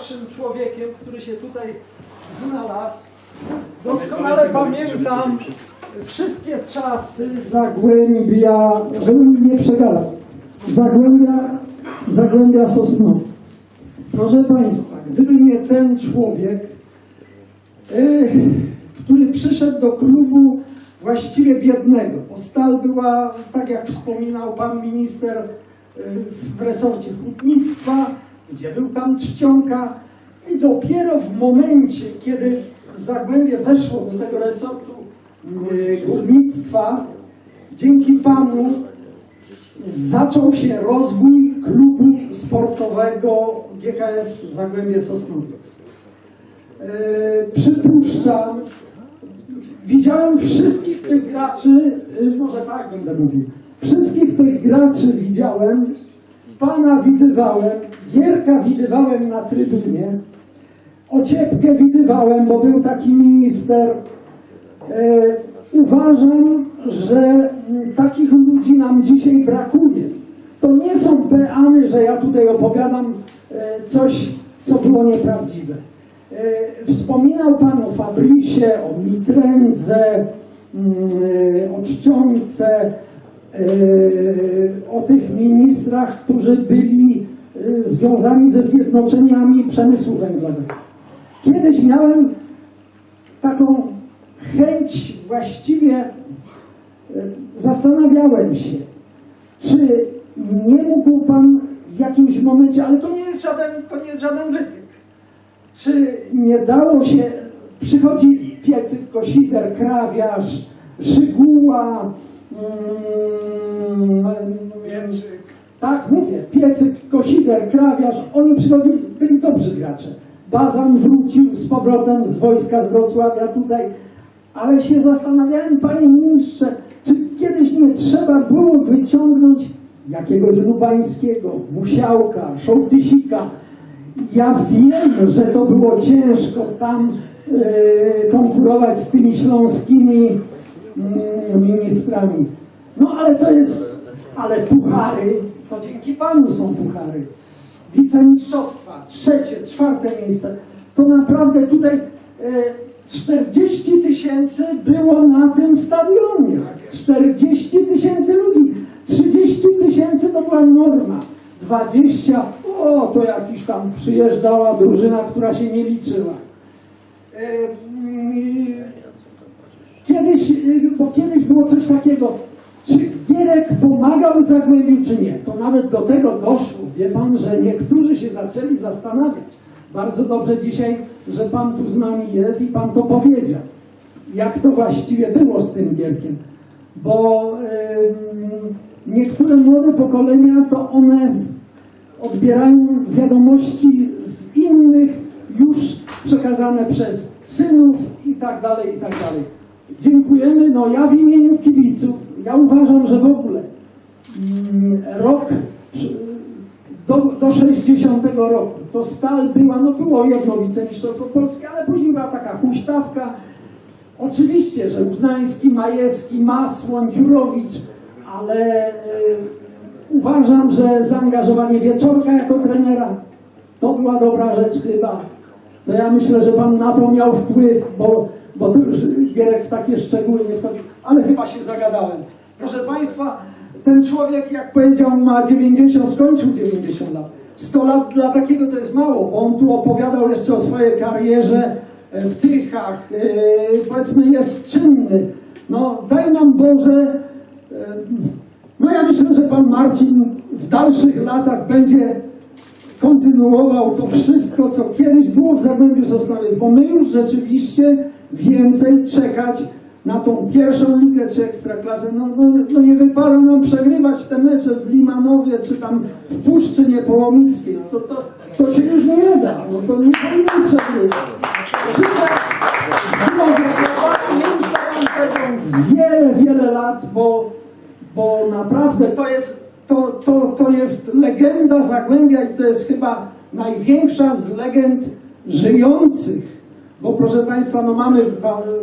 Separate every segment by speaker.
Speaker 1: najstarszym człowiekiem, który się tutaj znalazł. Doskonale pamiętam wszystkie czasy Zagłębia, żebym nie przegadał, Zagłębia, Zagłębia Sosnowiec. Proszę Państwa, gdyby nie ten człowiek, e, który przyszedł do klubu właściwie biednego, bo stal była, tak jak wspominał pan minister, e, w resorcie hutnictwa, gdzie był tam czcionka i dopiero w momencie, kiedy Zagłębie weszło do tego resortu e, górnictwa, dzięki panu zaczął się rozwój klubu sportowego GKS Zagłębie Sosnowiec. E, przypuszczam, widziałem wszystkich tych graczy, y, może tak będę mówił, wszystkich tych graczy widziałem, pana widywałem, Gierka widywałem na trybunie, Ociepkę widywałem, bo był taki minister. E, uważam, że mm, takich ludzi nam dzisiaj brakuje. To nie są peany, że ja tutaj opowiadam e, coś, co było nieprawdziwe. E, Wspominał Pan o Fabrisie, o Mitrędze, mm, o Czcionce, o tych ministrach, którzy byli e, związani ze zjednoczeniami przemysłu węglowego. Kiedyś miałem taką chęć, właściwie e, zastanawiałem się, czy nie mógł Pan w jakimś momencie, ale to nie jest żaden, to nie jest żaden wytyk, czy nie dało się, przychodzili Piecyk, Kosider, Krawiarz, Szyguła, mm, tak mówię, Piecyk, Kosider, Krawiarz, oni przychodzili, byli dobrzy gracze. Bazan wrócił z powrotem z wojska z Wrocławia tutaj, ale się zastanawiałem, panie ministrze, czy kiedyś nie trzeba było wyciągnąć jakiegoś Lubańskiego, Musiałka, Szołtysika. Ja wiem, że to było ciężko tam e, konkurować z tymi śląskimi ministrami. No ale to jest, ale puchary, to dzięki panu są puchary. Wicemistrzostwa, trzecie, czwarte miejsce. To naprawdę tutaj e, 40 tysięcy było na tym stadionie. 40 tysięcy ludzi. 30 tysięcy to była norma. 20, o to jakiś tam przyjeżdżała drużyna, która się nie liczyła. E, mm, Kiedyś, y, bo kiedyś było coś takiego, czy Gierek pomagał Zagłębiu, czy nie. To nawet do tego doszło. Wie pan, że niektórzy się zaczęli zastanawiać. Bardzo dobrze dzisiaj, że pan tu z nami jest i pan to powiedział. Jak to właściwie było z tym Gierkiem. Bo ym, niektóre młode pokolenia, to one odbierają wiadomości z innych już przekazane przez synów i tak dalej, i tak dalej. Dziękujemy. No ja w imieniu kibiców, ja uważam, że w ogóle mm, rok do, do 60 roku to stal była, no było jedno wicemistrzostwo polskie, ale później była taka huśtawka. Oczywiście, że Uznański, Majewski, Masłoń, Dziurowicz, ale e, uważam, że zaangażowanie Wieczorka jako trenera to była dobra rzecz chyba. To ja myślę, że pan na to miał wpływ, bo, bo to już Gierek w takie szczegóły nie wchodził, ale chyba się zagadałem. Proszę Państwa, ten człowiek, jak powiedział, ma 90, skończył 90 lat. 100 lat dla takiego to jest mało, bo on tu opowiadał jeszcze o swojej karierze e, w Tychach, e, powiedzmy jest czynny. No daj nam Boże, e, no ja myślę, że pan Marcin w dalszych latach będzie kontynuował to wszystko, co kiedyś było w Zagłębiu Sosnowiec, bo my już rzeczywiście więcej czekać na tą pierwszą ligę czy ekstraklasę, no, no, no nie wypada nam przegrywać te mecze w Limanowie czy tam w Puszczy Niepołomickiej. To, to, to się już nie da, no to nie powinien przegrywać. Wiele, wiele lat, bo, bo naprawdę to jest, to, to, to jest legenda Zagłębia i to jest chyba największa z legend żyjących. Bo proszę Państwa, no mamy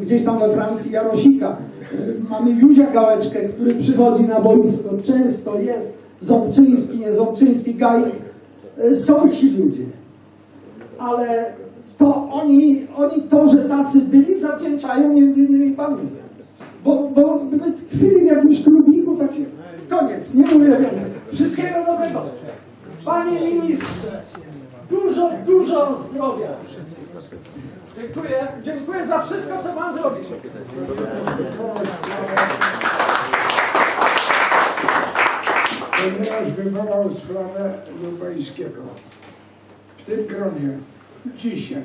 Speaker 1: gdzieś tam we Francji Jarosika, y, mamy Józia Gałeczkę, który przychodzi na boisko, często jest, Ząbczyński, nie Ząbczyński, Gajek. Y, Są ci ludzie. Ale to oni, oni to, że tacy byli, zawdzięczają między innymi panu. Bo, bo gdyby tkwili w jakimś klubiku, tak się... Koniec, nie mówię więcej. Wszystkiego dobrego. Panie ministrze, dużo, dużo zdrowia. Dziękuję, dziękuję za wszystko, co pan zrobił.
Speaker 2: ponieważ wywołał sprawę Lubelskiego. W tym gronie dzisiaj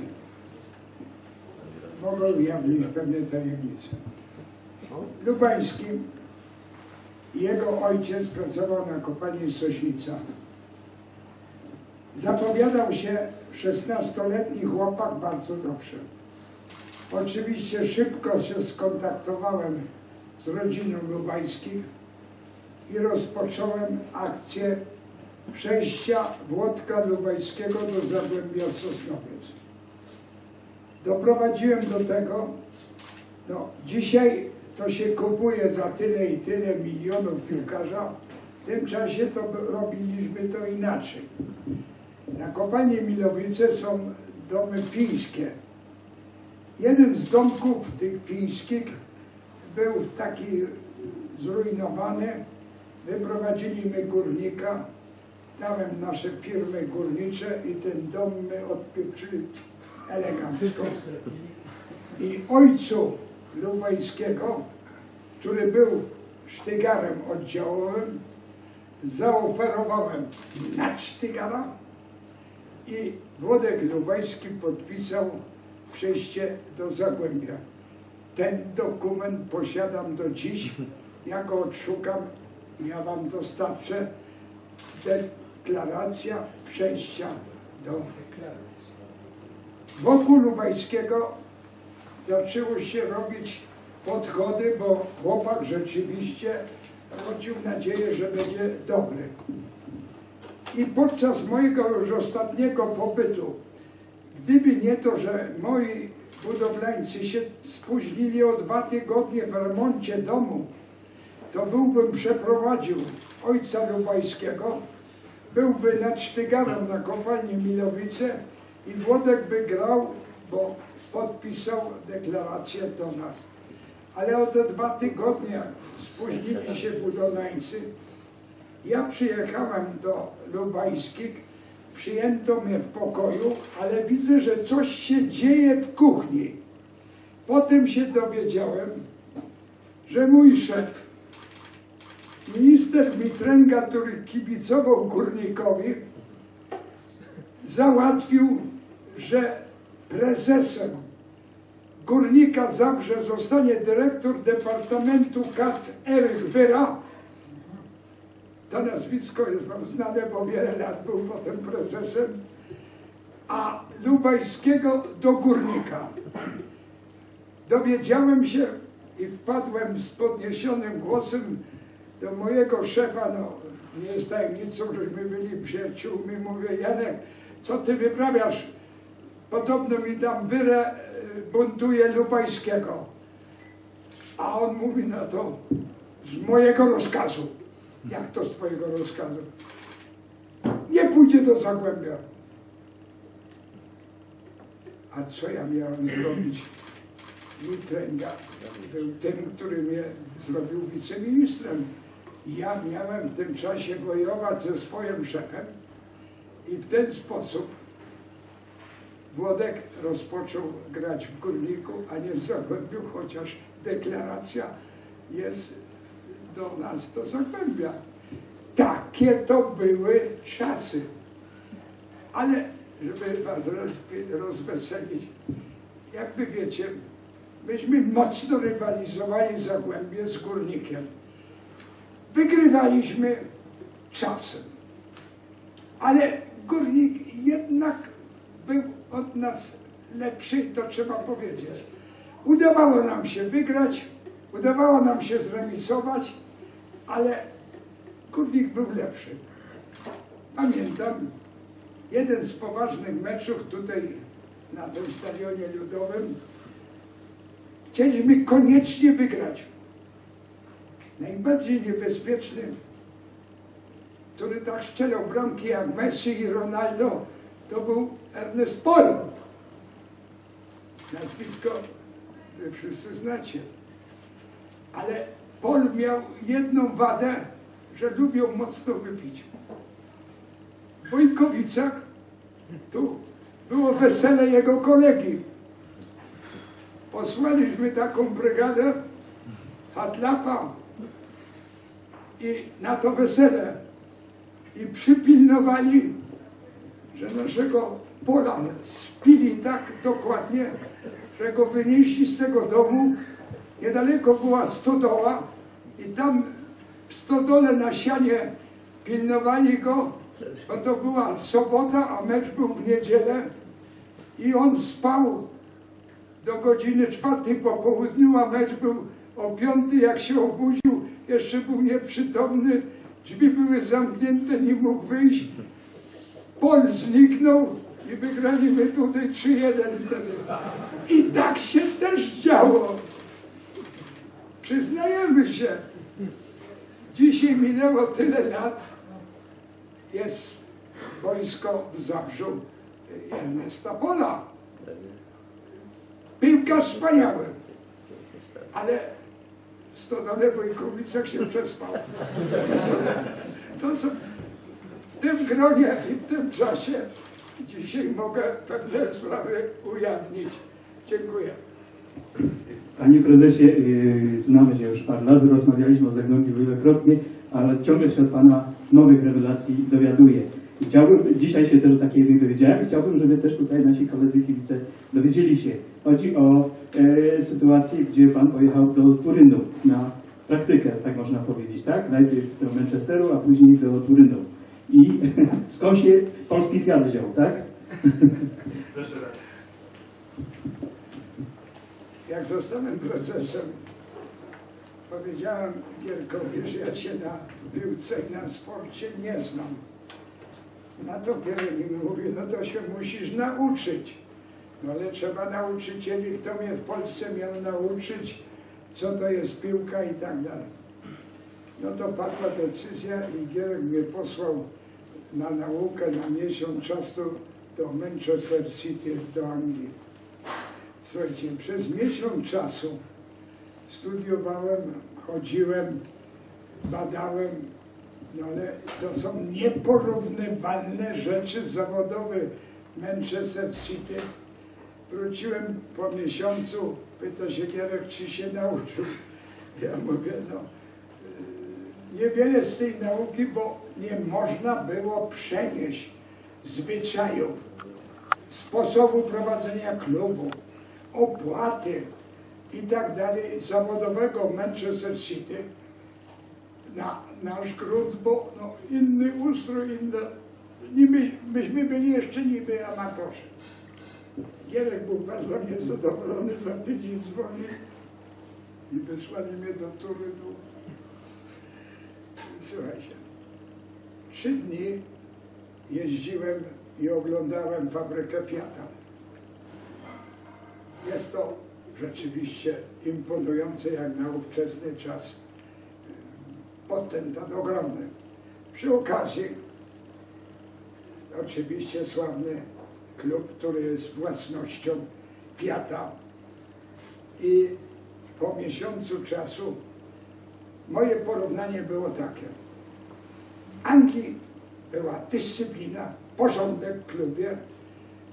Speaker 2: mogę ujawnić pewne tajemnice. Lubański jego ojciec pracował na kopalni Sośnica. Zapowiadał się 16-letni chłopak bardzo dobrze. Oczywiście szybko się skontaktowałem z rodziną Lubańskich i rozpocząłem akcję przejścia Włodka Lubelskiego do Zagłębia Sosnowiec. Doprowadziłem do tego, no dzisiaj to się kupuje za tyle i tyle milionów piłkarza, w tym czasie to robiliśmy to inaczej. Na kopalni Milowice są domy fińskie. Jeden z domków tych fińskich był taki zrujnowany. Wyprowadziliśmy górnika, dałem nasze firmy górnicze i ten dom my odpieprzyli elegancko. I ojcu Lubejskiego, który był sztygarem oddziałowym, zaoferowałem nadsztygara i Włodek Lubejski podpisał przejście do Zagłębia. Ten dokument posiadam do dziś. Ja go odszukam i ja wam dostarczę. Deklaracja przejścia do deklaracji. Wokół Lubajskiego zaczęło się robić podchody, bo chłopak rzeczywiście rodził nadzieję, że będzie dobry. I podczas mojego już ostatniego pobytu, gdyby nie to, że moi budowlańcy się spóźnili o dwa tygodnie w remoncie domu, to byłbym przeprowadził ojca Lubajskiego, byłby nad Sztygarem na kopalni Milowice i Włodek by grał, bo podpisał deklarację do nas. Ale o te dwa tygodnie spóźnili się budowlańcy. Ja przyjechałem do Lubańskich, przyjęto mnie w pokoju, ale widzę, że coś się dzieje w kuchni. Potem się dowiedziałem, że mój szef, minister Mitręga, który kibicował górnikowi, załatwił, że prezesem Górnika Zabrze zostanie dyrektor Departamentu Kat Eryk Wyra. To nazwisko jest wam znane, bo wiele lat był potem prezesem. A Lubajskiego do Górnika. Dowiedziałem się i wpadłem z podniesionym głosem do mojego szefa, no nie jest tajemnicą, żeśmy byli przyjaciółmi, mówię, Janek, co ty wyprawiasz? Podobno mi tam wyrę e, buntuje Lubajskiego. A on mówi na to, z mojego rozkazu. Jak to z twojego rozkazu? Nie pójdzie do Zagłębia. A co ja miałem zrobić? Mitręga był tym, który mnie zrobił wiceministrem. Ja miałem w tym czasie wojować ze swoim szefem i w ten sposób Włodek rozpoczął grać w Górniku, a nie w Zagłębiu, chociaż deklaracja jest do nas, do Zagłębia. Takie to były czasy. Ale żeby was roz- rozweselić, jak wy wiecie, myśmy mocno rywalizowali Zagłębie z Górnikiem. Wygrywaliśmy czasem. Ale Górnik jednak był od nas lepszy, to trzeba powiedzieć. Udawało nam się wygrać, udawało nam się zremisować, ale Górnik był lepszy. Pamiętam, jeden z poważnych meczów tutaj na tym stadionie ludowym, chcieliśmy koniecznie wygrać. Najbardziej niebezpieczny który tak strzelał bramki jak Messi i Ronaldo, to był Ernest Pol. Nazwisko wy wszyscy znacie. Ale Pol miał jedną wadę, że lubił mocno wypić. W Wojkowicach tu było wesele jego kolegi. Posłaliśmy taką brygadę Hatlapa i na to wesele i przypilnowali, że naszego pola spili tak dokładnie, że go wynieśli z tego domu. Niedaleko była stodoła i tam w stodole na sianie pilnowali go, bo to była sobota, a mecz był w niedzielę i on spał do godziny czwartej po południu, a mecz był o piątej, jak się obudził, jeszcze był nieprzytomny, drzwi były zamknięte, nie mógł wyjść. Pol zniknął i wygraliśmy tutaj 3-1 wtedy. I tak się też działo. Przyznajemy się. Dzisiaj minęło tyle lat. Jest wojsko w Zabrzu Ernesta Pola. Piłkarz wspaniały, ale w Stodole Wojkowicach się przespał. To są, to są w tym gronie i w tym czasie dzisiaj mogę pewne sprawy ujawnić. Dziękuję.
Speaker 3: Panie prezesie, yy, znamy się już parę lat, rozmawialiśmy o Zagłębiu wielokrotnie, ale ciągle się od pana nowych rewelacji dowiaduję. Chciałbym, dzisiaj się też takiej jednej dowiedziałem, chciałbym, żeby też tutaj nasi koledzy kibice dowiedzieli się. Chodzi o e, sytuację, gdzie pan pojechał do Turynu na praktykę, tak można powiedzieć, tak? Najpierw do Manchesteru, a później do Turynu. I skąd się polski kwiat wziął, tak?
Speaker 2: Jak zostałem prezesem, powiedziałem Gierkowi, że ja się na piłce i na sporcie nie znam. Na to Gierek mi mówi, no to się musisz nauczyć. No ale trzeba nauczycieli, kto mnie w Polsce miał nauczyć, co to jest piłka i tak dalej. No to padła decyzja i Gierek mnie posłał na naukę na miesiąc czasu do Manchester City, do Anglii. Słuchajcie, przez miesiąc czasu studiowałem, chodziłem, badałem, no ale to są nieporównywalne rzeczy zawodowe. Manchester City. Wróciłem po miesiącu, pyta się Gierek, czy się nauczył. Ja mówię, no yy, niewiele z tej nauki, bo nie można było przenieść zwyczajów, sposobu prowadzenia klubu, opłaty i tak dalej zawodowego Manchester City na nasz grunt, bo no, inny ustrój, inne, niby, myśmy byli jeszcze niby amatorzy. Gierek był bardzo niezadowolony, za tydzień dzwonił i wysłali mnie do Turynu. Słuchajcie, trzy dni jeździłem i oglądałem fabrykę Fiata. Jest to rzeczywiście imponujące jak na ówczesny czas. Potentat ogromny. Przy okazji oczywiście sławny klub, który jest własnością Fiata i po miesiącu czasu moje porównanie było takie. W Anglii była dyscyplina, porządek w klubie,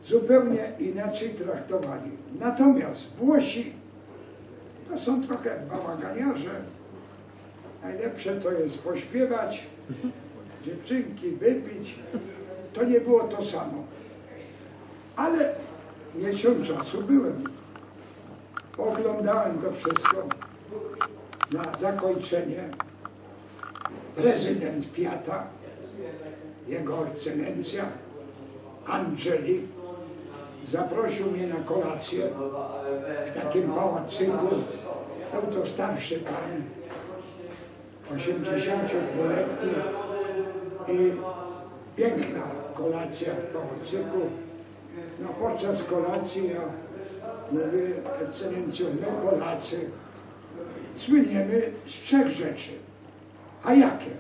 Speaker 2: zupełnie inaczej traktowali. Natomiast Włosi to są trochę bałaganiarze. Najlepsze to jest pośpiewać, dziewczynki wypić. To nie było to samo. Ale miesiąc czasu byłem. Oglądałem to wszystko. Na zakończenie prezydent Fiata, jego ekscelencja Angeli, zaprosił mnie na kolację w takim pałacyku. Był to starszy pan, 82-letni i piękna kolacja w pałacyku. No podczas kolacji ja mówię, ekscelencjo, my Polacy słyniemy z trzech rzeczy. A jakie?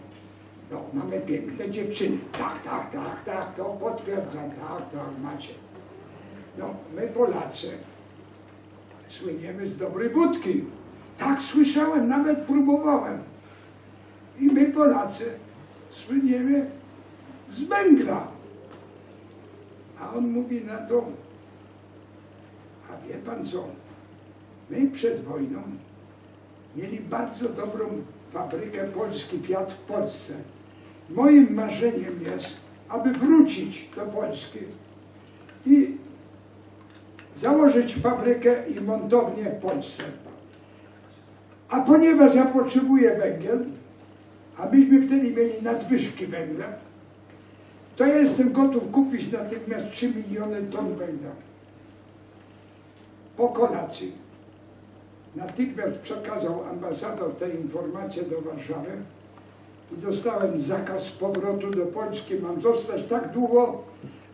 Speaker 2: No, mamy piękne dziewczyny. Tak, tak, tak, tak, to potwierdzam, tak, tak, macie. No, my Polacy słyniemy z dobrej wódki. Tak słyszałem, nawet próbowałem. I my Polacy słyniemy z węgla. A on mówi na to, a wie pan co, my przed wojną mieli bardzo dobrą fabrykę polski Fiat w Polsce. Moim marzeniem jest, aby wrócić do Polski i założyć fabrykę i montownię w Polsce. A ponieważ ja potrzebuję węgiel, a myśmy wtedy mieli nadwyżki węgla, to ja jestem gotów kupić natychmiast 3 miliony ton węgla. Po kolacji natychmiast przekazał ambasador tę informację do Warszawy i dostałem zakaz powrotu do Polski. Mam zostać tak długo,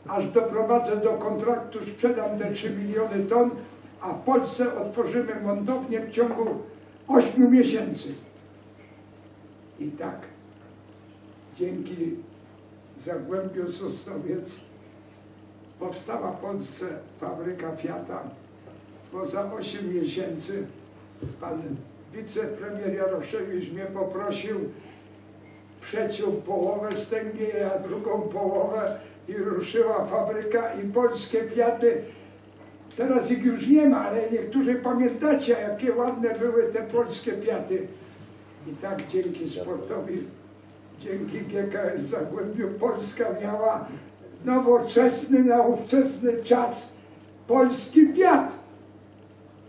Speaker 2: aż doprowadzę do kontraktu, sprzedam te 3 miliony ton, a Polsce otworzymy montownię w ciągu 8 miesięcy. I tak, dzięki Zagłębiu Sosnowiec powstała w Polsce fabryka Fiata, bo za 8 miesięcy pan wicepremier Jaroszewicz mnie poprosił, przeciął połowę stęgi, a drugą połowę i ruszyła fabryka i polskie Fiaty. Teraz ich już nie ma, ale niektórzy pamiętacie, jakie ładne były te polskie Fiaty. I tak dzięki sportowi, dzięki GKS Zagłębiu Polska miała nowoczesny, na ówczesny czas polski Fiat.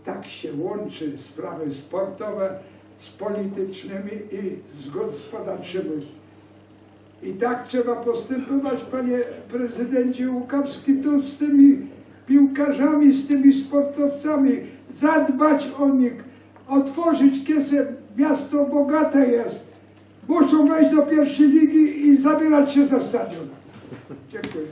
Speaker 2: Tak się łączy sprawy sportowe z politycznymi i z gospodarczymi. I tak trzeba postępować, panie prezydencie Łukawski, tu z tymi piłkarzami, z tymi sportowcami, zadbać o nich, otworzyć kiesę. Miasto bogate jest. Muszą wejść do pierwszej ligi i zabierać się za stadion. Dziękuję.